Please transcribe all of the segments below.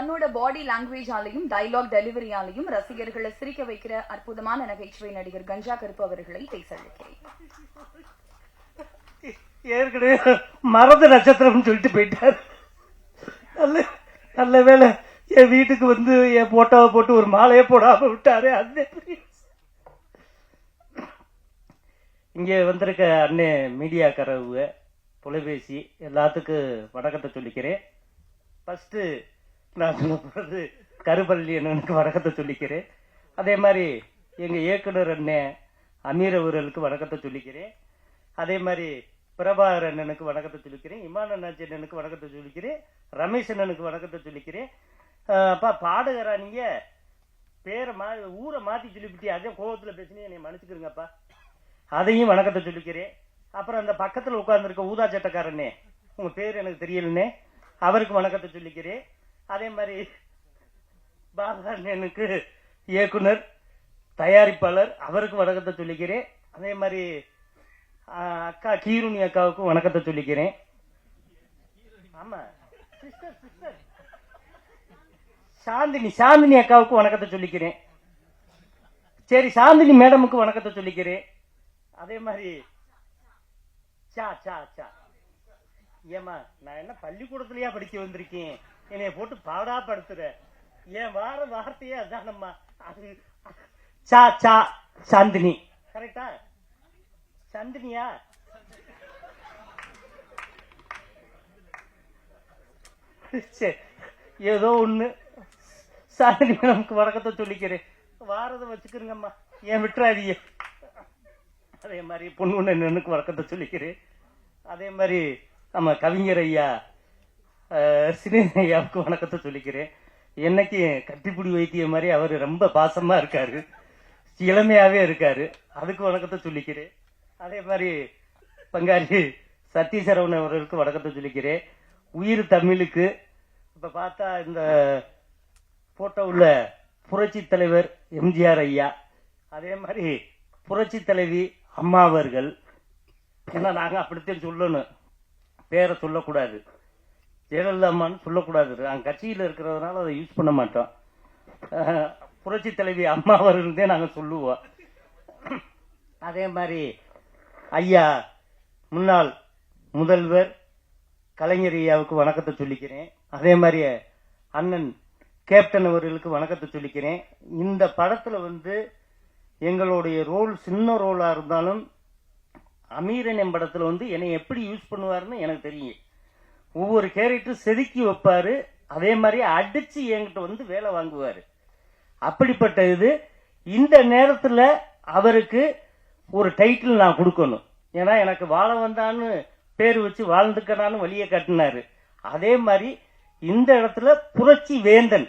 தன்னோட பாடி லாங்குவேஜாலையும் டைலாக் டெலிவரியாலையும் ரசிகர்களை சிரிக்க வைக்கிற அற்புதமான நகைச்சுவை நடிகர் கஞ்சா கருப்பு அவர்களை பேச ஏற்கனவே மறந்த நட்சத்திரம்னு சொல்லிட்டு போயிட்டார். நல்ல நல்ல வேலை என் வீட்டுக்கு வந்து என் போட்டோவை போட்டு ஒரு மாலையை போடாம விட்டாரு அந்த இங்கே வந்திருக்க அண்ணே மீடியாக்காரவங்க தொலைபேசி எல்லாத்துக்கும் வணக்கத்தை சொல்லிக்கிறேன். ஃபஸ்ட்டு நான் சொல்லப்படுறது கருப்பள்ளி அண்ணனுக்கு வணக்கத்தை சொல்லிக்கிறேன். அதே மாதிரி எங்கள் இயக்குனர் அண்ணன் அமீர் அவர்களுக்கு வணக்கத்தை சொல்லிக்கிறேன். அதே மாதிரி பிரபாகர் அண்ணனுக்கு வணக்கத்தை சொல்லிக்கிறேன். இமான் அண்ணாச்சி அண்ணனுக்கு வணக்கத்தை சொல்லிக்கிறேன். ரமேஷ் அண்ணனுக்கு வணக்கத்தை சொல்லிக்கிறேன். அப்பா பாடுகிறா நீங்க? பேரை மா ஊரை மாற்றி சொல்லிவிட்டு அதே கோபத்தில் பேசினே என்னை மன்னிச்சுக்கிறீங்கப்பா அதையும் வணக்கத்தை சொல்லிக்கிறேன். அப்புறம் அந்த பக்கத்தில் உட்காந்துருக்க ஊதா சட்டக்காரண்ணே உங்கள் பேர் எனக்கு தெரியலண்ணே அவருக்கு வணக்கத்தை சொல்லிக்கிறேன். அதே மாதிரி பாலா இயக்குனர் தயாரிப்பாளர் அவருக்கு வணக்கத்தை சொல்லிக்கிறேன். அதே மாதிரி அக்கா கீருணி அக்காவுக்கும் வணக்கத்தை சொல்லிக்கிறேன். ஆமா. Sister sister. சாந்தினி சாந்தினி அக்காவுக்கு வணக்கத்தை சொல்லிக்கிறேன். சரி சாந்தினி மேடமுக்கு வணக்கத்தை சொல்லிக்கிறேன். அதே மாதிரி சா சா சா. ஏமா நான் என்ன பள்ளிக்கூடத்துலயா படிக்க வந்திருக்கேன்? என்னைய போட்டு பாடா படுத்துற என் வார வார்த்தையே அதானம்மா அது சா சா சாந்தினி. கரெக்டா? சந்தினியா? சரி ஏதோ ஒண்ணு. சாந்தினி நமக்கு வழக்கத்தை சொல்லிக்கிறேன் வாரதை வச்சுக்கிறேங்கம்மா. ஏன் விட்டுறாதீங்க. அதே மாதிரி பொண்ணு எனக்கு வழக்கத்தை சொல்லிக்கிறேன் அதே மாதிரி நம்ம கவிஞர் ஐயா அஹ், ஐயாவுக்கு வணக்கத்தை சொல்லிக்கிறேன். என்னைக்கு கட்டிப்பிடி வைத்திய மாதிரி அவர் ரொம்ப பாசமா இருக்காரு. இளமையாவே இருக்காரு. அதுக்கு வணக்கத்தை சொல்லிக்கிறேன். அதே மாதிரி பங்காளி சத்தீசரவணன் அவர்களுக்கு வணக்கத்தை சொல்லிக்கிறேன். உயிர் தமிழுக்கு இப்ப பார்த்தா இந்த போட்டோவுல புரட்சி தலைவர் எம்ஜிஆர் ஐயா. அதே மாதிரி புரட்சி தலைவி அம்மா அவர்கள். ஏன்னா நாங்கள் அப்படித்தான் சொல்லணும். பேரை சொல்லக்கூடாது. ஜெயலலிதாமான்னு சொல்லக்கூடாது. நாங்கள் கட்சியில் இருக்கிறதுனால அதை யூஸ் பண்ண மாட்டோம். புரட்சி தலைவி அம்மா இருந்தே நாங்கள் சொல்லுவோம். அதே மாதிரி ஐயா முன்னாள் முதல்வர் கலைஞர் ஐயாவுக்கு வணக்கத்தை சொல்லிக்கிறேன். அதே மாதிரி அண்ணன் கேப்டன் அவர்களுக்கு வணக்கத்தை சொல்லிக்கிறேன். இந்த படத்துல வந்து எங்களுடைய ரோல் சின்ன ரோலா இருந்தாலும் அமீரன் என் படத்துல வந்து என்னை எப்படி யூஸ் பண்ணுவாருன்னு எனக்கு தெரியும். ஒவ்வொரு கேரக்டரும் செதுக்கி வைப்பாரு. அதே மாதிரி அடிச்சு என்கிட்ட வந்து வேலை வாங்குவாரு. அப்படிப்பட்ட இது இந்த நேரத்தில் அவருக்கு ஒரு டைட்டில் நான் கொடுக்கணும். ஏன்னா எனக்கு வாழ வந்தான்னு பேர் வச்சு வாழ்ந்துக்கணான்னு வழியை காட்டினாரு. அதே மாதிரி இந்த இடத்துல புரட்சி வேந்தன்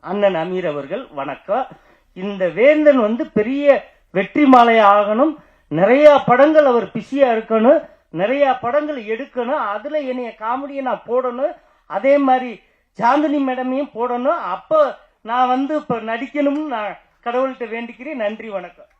அண்ணன் அமீர் அவர்கள் வணக்கம். இந்த வேந்தன் வந்து பெரிய வெற்றி மாலை ஆகணும். நிறைய படங்கள் அவர் பிஸியா இருக்கணும். நிறைய படங்கள் எடுக்கணும். அதுல என்னைய காமெடியை நான் போடணும். அதே மாதிரி சாந்தினி மேடமையும் போடணும். அப்ப நான் வந்து இப்ப நடிக்கணும்னு நான் கடவுள்கிட்ட வேண்டிக்கிறேன். நன்றி வணக்கம்.